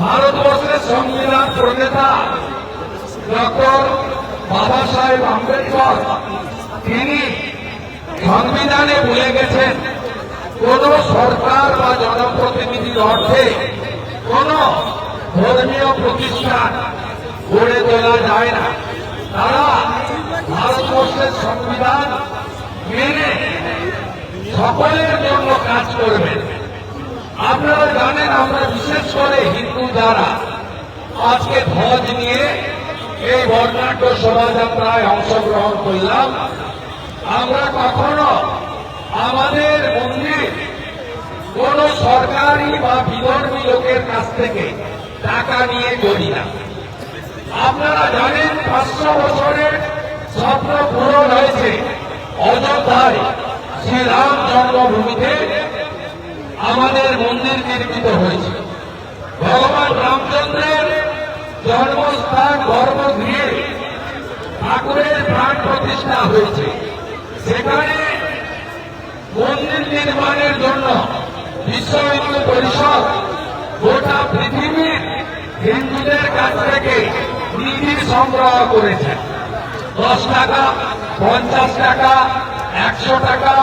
ভারতবর্ষের সংবিধান প্রণেতা ডক্টর বাবা সাহেব আম্বেদকর। তিনি সংবিধানে বলে গেছেন, কোন সরকার বা জনপ্রতিনিধির অর্থে কোন ধর্মীয় প্রতিষ্ঠান গড়ে তোলা যায় না। তারা ভারতবর্ষের সংবিধান মেনে সকলের জন্য কাজ করবেন। আপনারা জানেন আমরা বিশেষ করে হিন্দু যারা আজকে ধ্বজ নিয়ে এই বর্ণাঢ্য শোভাযাত্রায় অংশগ্রহণ করলাম, আমরা কখনো আমাদের মন্দির কোন সরকারি বা বিধর্মী লোকের কাছ থেকে টাকা নিয়ে করি না। আপনারা জানেন পাঁচশো বছরের স্বপ্ন পূরণ হয়েছে অযোধ্যায় শ্রীরাম জন্মভূমিতে। আমাদের মন্দির নির্মিত হয়েছে। ভগবান রামচন্দ্রের জন্মস্থান, গর্ভগৃহে ঠাকুরের প্রাণ প্রতিষ্ঠা হয়েছে। সেখানে মন্দির নির্মাণের জন্য বিশ্ব হিন্দু পরিষদ গোটা পৃথিবীর হিন্দুদের কাছ থেকে নিধি সংগ্রহ করেছে। দশ টাকা, পঞ্চাশ টাকা, একশো টাকা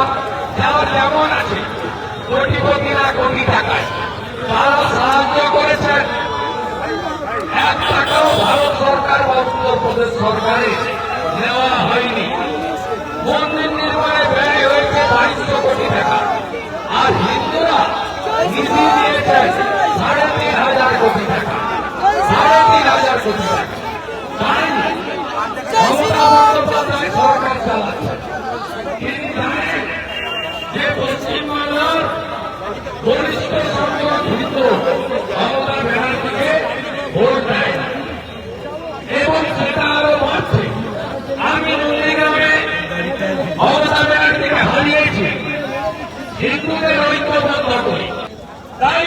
যেমন আছে। কোটিপতিরা কোটি টাকায়। তারা সাহায্য করেছেন। এক টাকাও ভারত সরকার বা উত্তরপ্রদেশ সরকারে নেওয়া হয়নি। মন্দির নির্মাণে ব্যয় হয়েছে বাইশশো কোটি টাকা। আর হিন্দুরা নিধি দিয়েছেন সাড়ে তিন হাজার কোটি টাকা সাড়ে তিন হাজার কোটি টাকা জানেন মমতা বন্দ্যোপাধ্যায় সরকার চালাচ্ছে তিনি জানেন যে পশ্চিমবাংলার বরিষ্ঠ সংসদ হিন্দু মমতা ব্যানার্জিকে ভোট দেয় না এবং সেটা আরও বাড়ছে আমি নন্দীগ্রামে মমতা ব্যানার্জিকে হারিয়েছি হিন্দুদের ঐক্যবদ্ধ করে তাই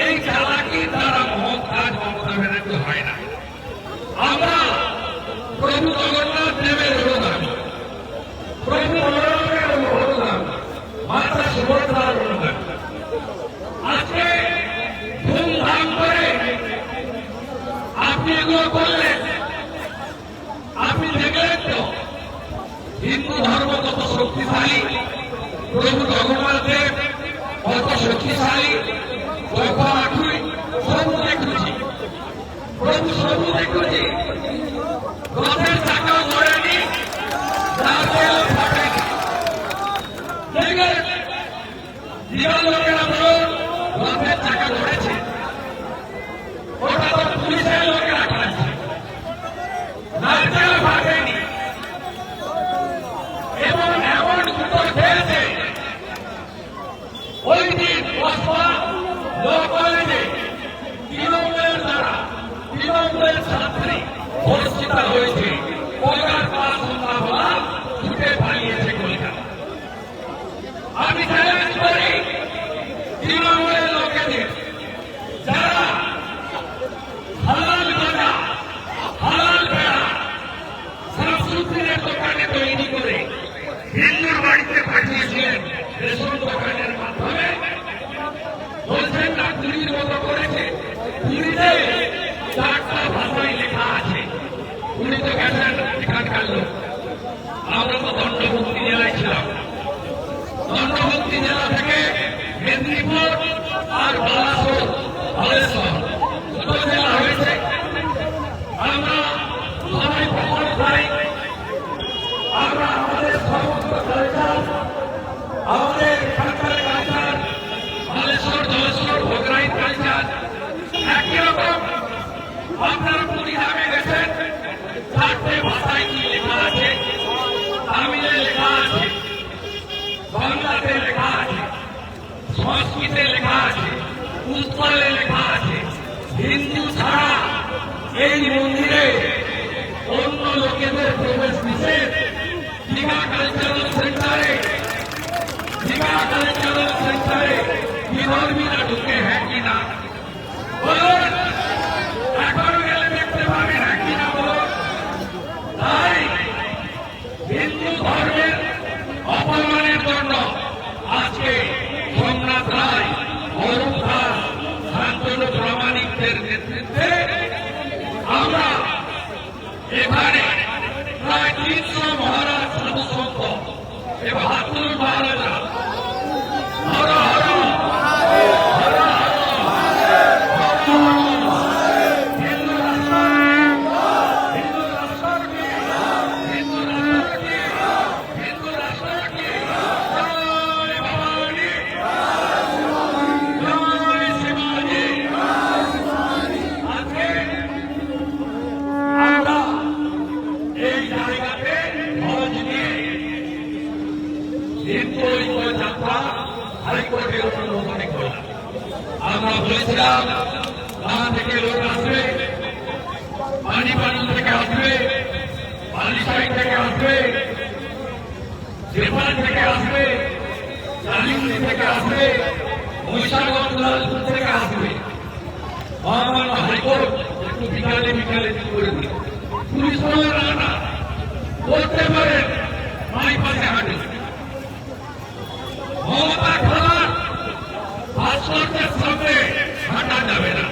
এই চালাকি দ্বারা মহৎ কাজ মমতা ব্যানার্জি হয় না আমরা প্রভু জগন্নাথ দেবের অনুদান প্রভু বলরামের অনুদান মাতা সুভদ্রার অনুদান আজকে ধুমধাম করে আপনি এগুলো করলেন। আপনি দেখলেন তো, হিন্দু ধর্ম কত শক্তিশালী, প্রভু জগন্নাথ দেব কত শক্তিশালী কত আঠুই সবু দেখুছি প্রভু সবু দেখুছি রথের চাকাও ধরেনি নারকেল ফাটেনি দেখলেন দিবার লোকেরা বলুন রথের চাকা ধরেছে ওটা তো পুলিশের লোকেরা খাচ্ছে নারকেল ফাটেনি এবং এমন দুটো খেয়েছে ওই দিন বসবা ল কলেজে তৃণমূলের দ্বারা তৃণমূলের ছাত্রী দোকানে বাড়িতে পাঠিয়েছিলেন রেশন দোকানের মাধ্যমে বলছেন না চুরির মতো করেছে চুরিতে চারটা ভাষায় লেখা আছে উনি তো গেছেন এখানকার লোক আমরা তো দণ্ডমুক্তি জেলায় ছিলাম দণ্ডমুক্তি জেলা থেকে মেদিনীপুর আর বালাসোর, বালেশ্বর। দুটো জেলা হয়েছে। আমরা সবাই প্রমাণ পাই আমরা আমাদের সমস্ত কালচার আমাদের এখানকার কালচার বালেশ্বর, জলেশ্বর, ভোগরাই কালচার একই রকম আপনার পরিধামে গেছেন, চারটে ভাষায় সংস্কৃতে লেখা আছে উৎকলে লেখা আছে, হিন্দু ছাড়া এই মন্দিরে অন্য লোকেদের প্রবেশ নিষেধ। দীঘা কালচারাল সেন্টারে দীঘা কালচারাল সেন্টারে বিধর্মীরা Bravo. করলাম আমরা বলেছিলাম গাঁ থেকে লোক আসবে পানিপানি থেকে আসবে বালিশাই থেকে আসবে জেপাল থেকে আসবে কালিগুড়ি থেকে আসবে মহিষাগঞ্জ থেকে আসবে। মহামান্য হাইকোর্ট একটু বিকালে বিকালে করে দিল পুলিশ বলে করতে পারেন মাই পাশে হাঁটে মমতা খালার ভাস্কর্যের সামনে হাঁটা যাবে না।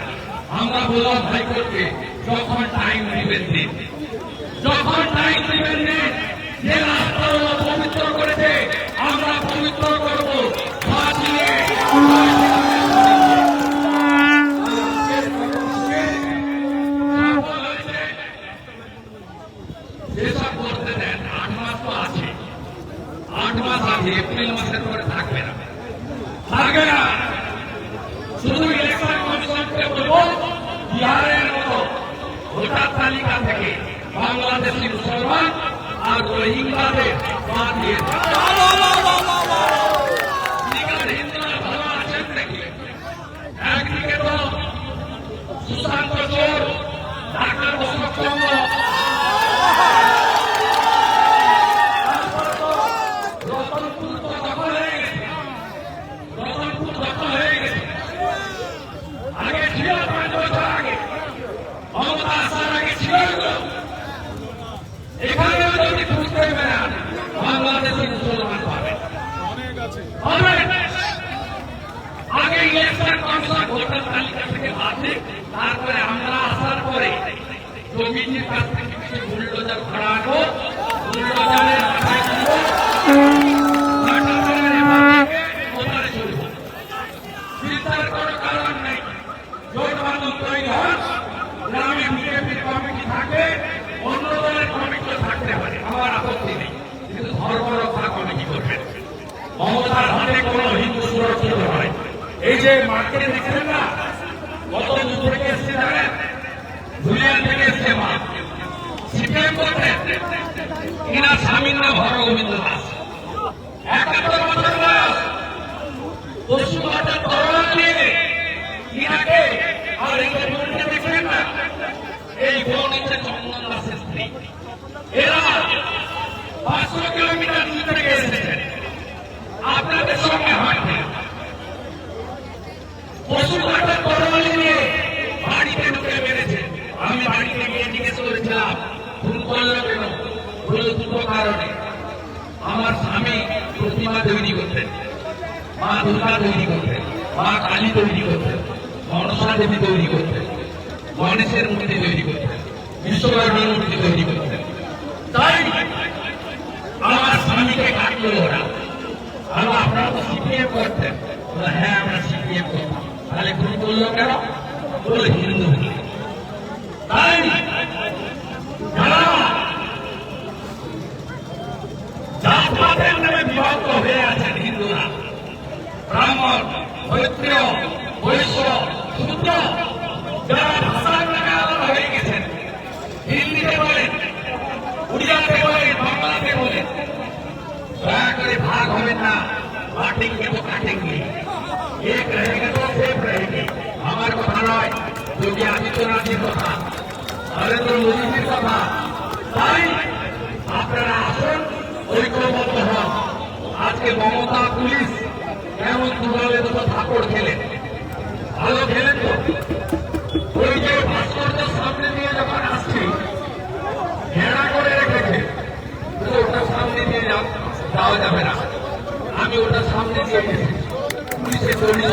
আমরা বললাম হাইকোর্টকে, যখন টাইম দিবেন দিন। যখন টাইম দিবেন দিন, যে রাস্তাগুলো পবিত্র করেছে, আমরা পবিত্র করব। ফাঁসিয়ে যেসব করতে দেন আট মাস তো আছে আট মাস আছে এপ্রিল মাসের পরে থাকবে না। থাকবে না। শুধু বিহারের মতো ভোটার তালিকা থেকে বাংলাদেশি মুসলমান আর রোহিঙ্গাদের বাদ দেন। এখানে হিন্দুরা ভালো আছেন নাকি একদিকে তো সুশান্ত চোর ডাক্তার অশোক চন্দ্র রতনপুর তো দখল হয়ে গেছে রতনপুর দখল হয়ে গেছে আগে ছিল পাঁচ বছর আগে মমতা আসার আগে ছিল। এখানেও যদি খুঁজতে বেড়ান বাংলাদেশি মুসলমান পাবে আগে ইলেকশন কমিশন ভোটার তালিকা থেকে বাদে তারপরে আমরা আসার পরে জমিটির কাছ থেকে মমতার হাতে কোনো হিন্দু সুরক্ষিত হয় এই যে মার্কেট দেখছেন না কত দূর থেকে এসছে জানেন? ধুলিয়ান থেকে এসছে মা। সিপিএম করতে। কিনা স্বামীর নাম হরগোবিন্দ দাস। একাত্তর বছর বয়স। পশ্চিমবঙ্গের বাজার তরোয়াল নিয়ে ইনাকে আর এই বোনকে দেখলেন না এই বোন হচ্ছে চন্দন দাসের স্ত্রী এরা পাঁচশো কিলোমিটার দূর থেকে এসেছেন আপনাদের সঙ্গে হাঁটতে পশু বাজার তরোয়াল নিয়ে বাড়িতে ঢুকে মেরেছে আমি বাড়িতে গিয়ে জিজ্ঞেস করেছিলাম খুন করল কেন বলে দুটো কারণে আমার স্বামী প্রতিমা তৈরি করতেন মা দুর্গা তৈরি করতেন মা কালী তৈরি করতেন মনসা দেবী তৈরি করতেন গণেশের মূর্তি তৈরি করতেন বিশ্বকর্মার মূর্তি তৈরি করতেন তাই আমার স্বামীকে কাটলো ওরা আর আপনারা তো সিপিএম করতেন হ্যাঁ আমরা সিপিএম করতাম। তাহলে খুন করল কেন? বলে হিন্দু তাই যারা জাতপাতের নামে বিভক্ত হয়ে আছেন হিন্দুরা ব্রাহ্মণ ক্ষত্রিয় বৈশ্য শূদ্র যারা ভাষার টাকা আলাদা হয়ে গেছেন হিন্দিতে বলেন উড়িয়াতে বলেন বাংলাতে বলেন দয়া করে ভাগ হবেন না বাটেঙ্গে তো কাটেঙ্গে এক রহেগে তো সেফ রহেগে আমার কথা নয় যোগী আদিত্যনাথের কথা নরেন্দ্র মোদীজির কথা তাই আজকে মমতা পুলিশ কেমন দুবালে দুটো থাপড় খেলেন ভালো খেলেন তো? ওই যে সামনে দিয়ে যখন আসছি, ঘেরা করে রেখেছে ওটার সামনে যাওয়া যাবে না। আমি ওটার সামনে দিয়ে গেছি। পুলিশে দৌড়িয়ে